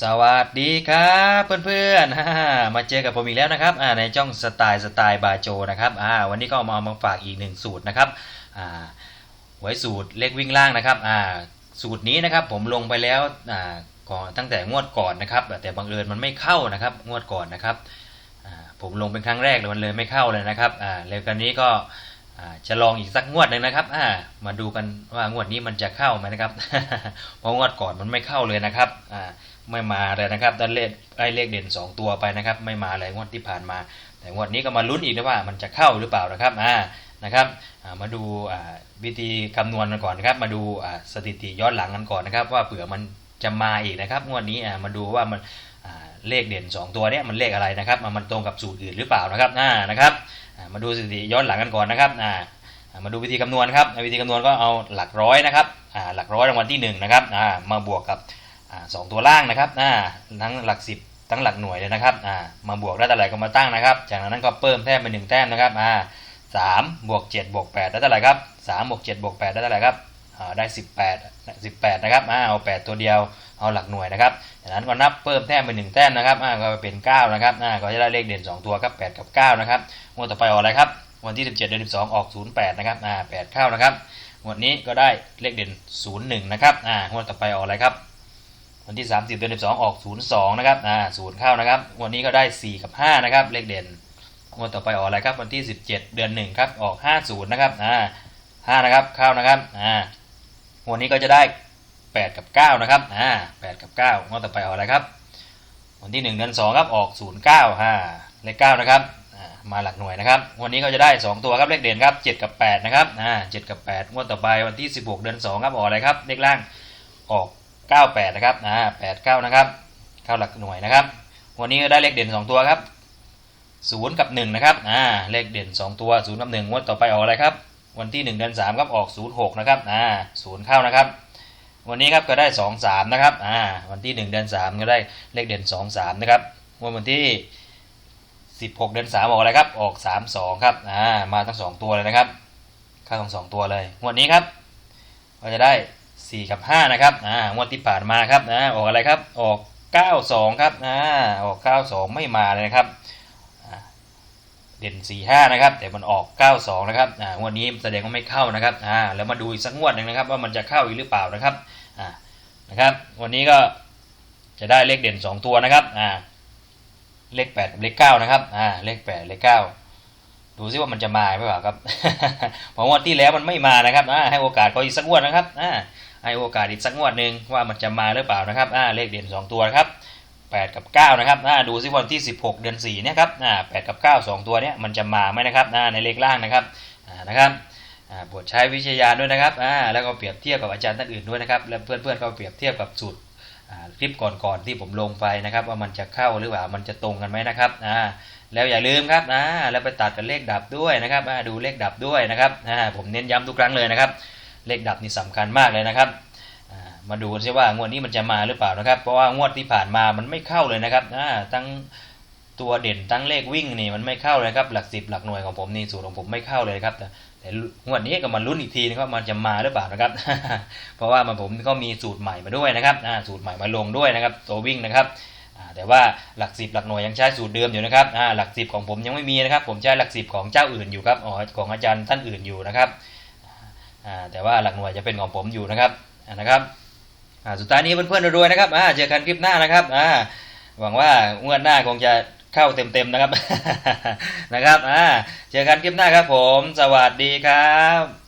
สวัสดีครับเพื่อนๆ มาเจอกับผมอีกแล้วนะครับในจ้องสไตล์สไตล์บาโจนะครับวันนี้ก็เอามาเอามาฝากอีกหนึ่งสูตรนะครับไว้สูตรเลขวิ่งล่างนะครับสูตรนี้นะครับผมลงไปแล้วก่อนตั้งแต่งวดก่อนนะครับแต่บังเอิญมันไม่เข้านะครับงวดก่อนนะครับผมลงเป็นครั้งแรกเลยมันเลยไม่เข้าเลยนะครับแล้วกันนี้ก็จะลองอีกสักงวดหนึ่งนะครับมาดูกันว่างวดนี้มันจะเข้าไหมนะครับเพราะงวดก่อนมันไม่เข้าเลยนะครับอ่า ไม่มาเลยนะครับได้เลขได้เลขเด่น 2 ตัวไปนะครับ ไม่มาเลยงวดที่ผ่านมา แต่งวดนี้ก็มาลุ้นอีกนะว่ามันจะเข้าหรือเปล่านะครับอ่านะครับมาดูวิธีคำนวณกันก่อนนะครับ มาดูสถิติย้อนหลังกันก่อนนะครับ ว่าเผื่อมันจะมาอีกนะครับงวดนี้อ่ามาดูว่ามันเลขเด่น 2 ตัวเนี้ยมันเลขอะไรนะครับ มันตรงกับสูตรอื่นหรือเปล่านะครับอ่านะครับมาดูสถิติย้อนหลังกันก่อนนะครับอ่ามาดูวิธีคำนวณครับวิธีคำนวณก็เอาหลักร้อยนะครับอ่าหลักร้อยรางวัลที่หนึ่งนะครับอ่ามาบวกกับ สองตัวล่างนะครับทั้งหลักสิบทั้งหลักหน่วยเลยนะครับมาบวกได้เท่าไหร่ก็มาตั้งนะครับ จากนั้นก็เพิ่มแต้มเป็นหนึ่งแต้มนะครับสามบวกเจ็ดบวกแปดได้เท่าไหร่ครับสามบวกเจ็ดบวกแปดได้เท่าไหร่ครับได้สิบแปดสิบแปดนะครับเอาแปดตัวเดียวเอาหลักหน่วยนะครับจากนั้นก็นับเพิ่มแต้มเป็นหนึ่งแต้มนะครับก็เป็นเก้านะครับก็จะได้เลขเด่นสองตัวครับแปดกับเก้านะครับงวดต่อไปออกอะไรครับวันที่สิบเจ็ดเดือนสิบสองออกศูนย์แปดนะครับ อ่าแปดเข้านะครับงวดนี้ก็ได้เลขเด่นศูนย์หนึ่งนะครับ อ่างวดต่อไปออกอะไรครับ วันที่ 30 เดือน12 ออก 02 นะครับ อ่าศูนย์เข้านะครับ วันนี้ก็ได้ 4 กับ 5 นะครับ เลขเด่นงวดต่อไปออกอะไรครับ วันที่ 17 เดือน 1 ครับ ออก 50 นะครับ อ่า 5 นะครับ เข้านะครับ อ่า วันนี้ก็จะได้ 8 กับ 9 นะครับ อ่า 8 กับ 9 งวดต่อไปออกอะไรครับ วันที่ 1 เดือน 2 ครับ ออก 09อ่าเลข 9 นะครับอ่ามาหลักหน่วยนะครับ วันนี้ก็จะได้ 2 ตัวครับ เลขเด่นครับ 7 กับ 8 นะครับ อ่า 7 กับ 8 งวดต่อไปวันที่ 16 เดือน 2 ครับ ออกอะไรครับ เลขล่าง ออก 98 นะครับอ่า89 นะครับ เข้าหลักหน่วยนะครับ วันนี้ก็ได้เลขเด่น 2 ตัวครับ 0 กับ 1 นะครับอ่าเลขเด่น 2 ตัว 0 กับ1งวดต่อไปออกอะไรครับ วันที่ 1 เดือน 3 ครับ ออก 06 นะครับอ่า0เข้านะครับ วันนี้ครับก็ได้ 2 3 นะครับอ่าวันที่ 1 เดือน 3 ก็ได้เลขเด่น 2 3 นะครับงวดวันที่ 16 เดือน 3 ออกอะไรครับ ออก 3 2 ครับอ่ามาทั้ง 2 ตัวเลยนะครับ เข้าทั้ง 2 ตัวเลยงวดนี้ครับก็จะได้ 4 กับ 5 นะครับอ่างวดที่ผ่านมาครับนะออกอะไรครับออก 92 ครับอ่าออก 92 ไม่มาเลยนะครับอ่าเด่น 45 นะครับ แต่มันออก 92 นะครับอ่างวดนี้แสดงว่าไม่เข้านะครับอ่าแล้วมาดูอีกสักงวดหนึ่งนะครับ ว่ามันจะเข้าอีกหรือเปล่านะครับอ่านะครับ วันนี้ก็จะได้เลขเด่น 2 ตัวนะครับอ่าเลข8กับเลข9นะครับอ่าเลข8เลข9 ดูซิว่ามันจะมาหรือเปล่าครับพราะงวดที่แล้วมันไม่มานะครับอ่าให้โอกาสเขาอีกสักงวดนะครับอ่าให้โอกาสอีกสักงวดหนึ่งว่ามันจะมาหรือเปล่านะครับเลขเด่น2 ตัวครับ8 กับ 9 นะครับอ่าดูซิวันที่ 16 เดือน4เนี่ยครับอ่า8กับ 9 2 ตัวเนี้ยมันจะมาไหมนะครับในเลขล่างนะครับนะครับอ่าโปรดใช้วิจาญาณด้วยนะครับอ่าแล้วก็เปรียบเทียบกับอาจารย์ท่านอื่นด้วยนะครับ และเพื่อนๆก็เปรียบเทียบกับสูตร คลิปก่อนๆที่ผมลงไปนะครับว่ามันจะเข้าหรือเปล่ามันจะตรงกันไหมนะครับอ่าแล้วอย่าลืมครับอ่าแล้วไปตัดกับเลขดับด้วยนะครับอ่าดูเลขดับด้วยนะครับอ่าผมเน้นย้ำทุกครั้งเลยนะครับ เลขดับนี่สำคัญมากเลยนะครับมาดูกันซิว่างวดนี้มันจะมาหรือเปล่านะครับ เพราะว่างวดที่ผ่านมามันไม่เข้าเลยนะครับอ่าทั้ง ตัวเด่นทั้งเลขวิ่งนี่มันไม่เข้าเลยครับหลักสิบหลักหน่วยของผมนี่สูตรของผมไม่เข้าเลยครับแต่แต่งวดนี้ก็มาลุ้นอีกทีนะครับมันจะมาหรือเปล่านะครับ เพราะว่ามันผมก็มีสูตรใหม่มาด้วยนะครับสูตรใหม่มาลงด้วยนะครับตัววิ่งนะครับแต่ว่าหลักสิบหลักหน่วยยังใช้สูตรเดิมอยู่นะครับหลักสิบของผมยังไม่มีนะครับ ผมใช้หลักสิบของเจ้าอื่นอยู่ครับอ๋อของอาจารย์ท่านอื่นอยู่นะครับแต่ว่าหลักหน่วยจะเป็นของผมอยู่นะครับนะครับสุดท้ายนี้เพื่อนๆรวยๆนะครับเจอกันคลิปหน้านะครับหวังว่างวดหน้าคงจะ เข้าเต็มๆนะครับ นะครับ อ่า เจอกันคลิปหน้าครับผม สวัสดีครับ